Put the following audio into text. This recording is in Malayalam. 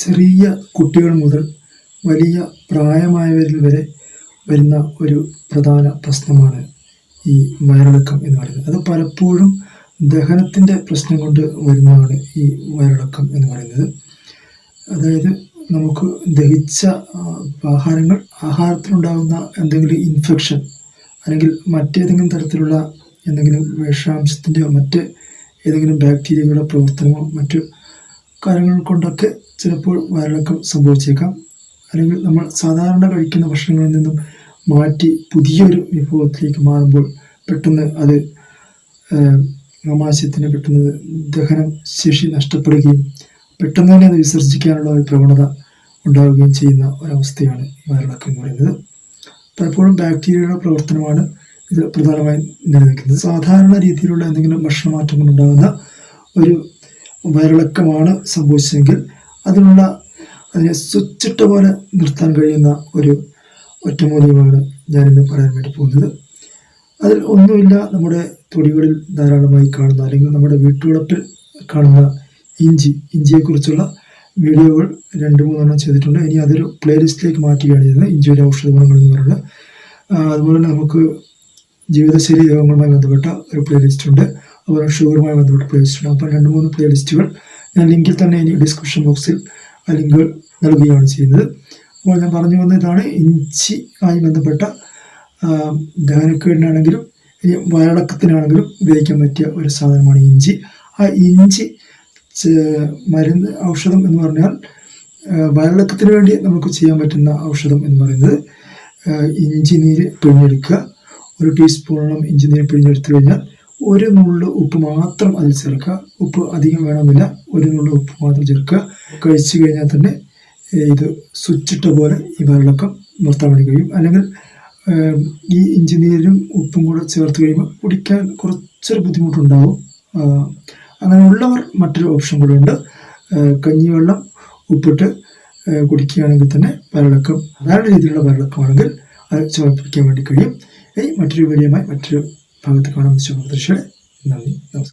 ചെറിയ കുട്ടികൾ മുതൽ വലിയ പ്രായമായവരിൽ വരെ വരുന്ന ഒരു പ്രധാന പ്രശ്നമാണ് ഈ വയറിളക്കം എന്ന് പറയുന്നത്. അത് പലപ്പോഴും ദഹനത്തിന്റെ പ്രശ്നം കൊണ്ട് വരുന്നതാണ് ഈ വയറിളക്കം എന്ന് പറയുന്നത്. അതായത് നമുക്ക് ദഹിച്ച ആഹാരങ്ങൾ ആഹാരത്തിലുണ്ടാകുന്ന എന്തെങ്കിലും ഇൻഫെക്ഷൻ അല്ലെങ്കിൽ മറ്റേതെങ്കിലും തരത്തിലുള്ള എന്തെങ്കിലും വിഷാംശത്തിന്റെയോ മറ്റ് ഏതെങ്കിലും ബാക്ടീരിയകളുടെ പ്രവർത്തനമോ മറ്റു കാര്യങ്ങൾ കൊണ്ടൊക്കെ ചിലപ്പോൾ വയറിളക്കം സംഭവിച്ചേക്കാം. അല്ലെങ്കിൽ നമ്മൾ സാധാരണ കഴിക്കുന്ന ഭക്ഷണങ്ങളിൽ നിന്നും മാറ്റി പുതിയൊരു വിഭവത്തിലേക്ക് മാറുമ്പോൾ പെട്ടെന്ന് അത് ആമാശയത്തിന് പെട്ടെന്ന് ദഹനം ശേഷി നഷ്ടപ്പെടുകയും പെട്ടെന്ന് തന്നെ അത് വിസർജിക്കാനുള്ള ഒരു പ്രവണത ഉണ്ടാവുകയും ചെയ്യുന്ന ഒരവസ്ഥയാണ് വയറിളക്കം എന്ന് പറയുന്നത്. പലപ്പോഴും ബാക്ടീരിയയുടെ പ്രവർത്തനമാണ് ഇത് പ്രധാനമായും നിലനിൽക്കുന്നത്. സാധാരണ രീതിയിലുള്ള എന്തെങ്കിലും ഭക്ഷണമാറ്റങ്ങൾ ഉണ്ടാകുന്ന ഒരു വയറിളക്കമാണ് സംഭവിച്ചതെങ്കിൽ അതിനുള്ള അതിനെ സ്വിച്ചിട്ട പോലെ നിർത്താൻ കഴിയുന്ന ഒരു ഒറ്റമൂല്യമാണ് ഞാനിന്ന് പറയാൻ വേണ്ടി പോകുന്നത്. അതിൽ ഒന്നുമില്ല നമ്മുടെ തൊടികളിൽ ധാരാളമായി കാണുന്ന അല്ലെങ്കിൽ നമ്മുടെ വീട്ടുവളപ്പിൽ കാണുന്ന ഇഞ്ചി. ഇഞ്ചിയെക്കുറിച്ചുള്ള വീഡിയോകൾ രണ്ട് മൂന്നെണ്ണം ചെയ്തിട്ടുണ്ട്. ഇനി അതൊരു പ്ലേലിസ്റ്റിലേക്ക് മാറ്റുകയാണ് ചെയ്യുന്നത്. ഇഞ്ചിയുടെ ഔഷധ ഗുണങ്ങൾ എന്ന് പറയുന്നത്. അതുപോലെ തന്നെ നമുക്ക് ജീവിതശൈലി രോഗങ്ങളുമായി ബന്ധപ്പെട്ട ഒരു പ്ലേലിസ്റ്റ് ഉണ്ട്. അതുപോലെ ഷുഗറുമായി ബന്ധപ്പെട്ട പ്ലേലിസ്റ്റ് ഉണ്ട്. അപ്പോൾ രണ്ട് മൂന്ന് പ്ലേലിസ്റ്റുകൾ ഞാൻ ലിങ്കിൽ തന്നെ ഇനി ഡിസ്ക്രിപ്ഷൻ ബോക്സിൽ ആ ലിങ്കുകൾ നൽകുകയാണ് ചെയ്യുന്നത്. അപ്പോൾ ഞാൻ പറഞ്ഞു വന്ന ഇതാണ് ഇഞ്ചി ആയി ബന്ധപ്പെട്ട ദഹനക്കേടിനാണെങ്കിലും വയറടക്കത്തിനാണെങ്കിലും ഉപയോഗിക്കാൻ പറ്റിയ ഒരു സാധനമാണ് ഇഞ്ചി. ആ ഇഞ്ചി മരുന്ന് ഔഷധം എന്ന് പറഞ്ഞാൽ വയറടക്കത്തിന് വേണ്ടി നമുക്ക് ചെയ്യാൻ പറ്റുന്ന ഔഷധം എന്ന് പറയുന്നത് ഇഞ്ചി നീര് പിഴിഞ്ഞെടുക്കുക. ഒരു ടീസ്പൂണോളം ഇഞ്ചി നീര് പിഴിഞ്ഞെടുത്തു കഴിഞ്ഞാൽ ഒരു നുള്ളു ഉപ്പ് മാത്രം അതിൽ ചേർക്കുക. ഉപ്പ് അധികം വേണമെന്നില്ല. ഒരു നുള്ളു ഉപ്പ് മാത്രം ചേർക്കുക. കഴിച്ചു കഴിഞ്ഞാൽ തന്നെ ഇത് സ്വിച്ചിട്ട പോലെ ഈ വെള്ളക്കം നിർത്താൻ വേണ്ടി കഴിയും. അല്ലെങ്കിൽ ഈ ഇഞ്ചി നീരും ഉപ്പും കൂടെ ചേർത്ത് കഴിയുമ്പോൾ കുടിക്കാൻ കുറച്ചൊരു ബുദ്ധിമുട്ടുണ്ടാവും. അങ്ങനെയുള്ളവർ മറ്റൊരു ഓപ്ഷൻ കൂടെ ഉണ്ട്. കഞ്ഞിവെള്ളം ഉപ്പിട്ട് കുടിക്കുകയാണെങ്കിൽ തന്നെ വരളക്കം വേറെ രീതിയിലുള്ള വരളക്കമാണെങ്കിൽ അത് ചുവപ്പിക്കാൻ വേണ്ടി കഴിയും. ഇനി മറ്റൊരു വലിയ മറ്റൊരു ഭാഗത്ത് കാണാൻ വെച്ച പ്രതീക്ഷയുടെ നന്ദി. നമസ്കാരം.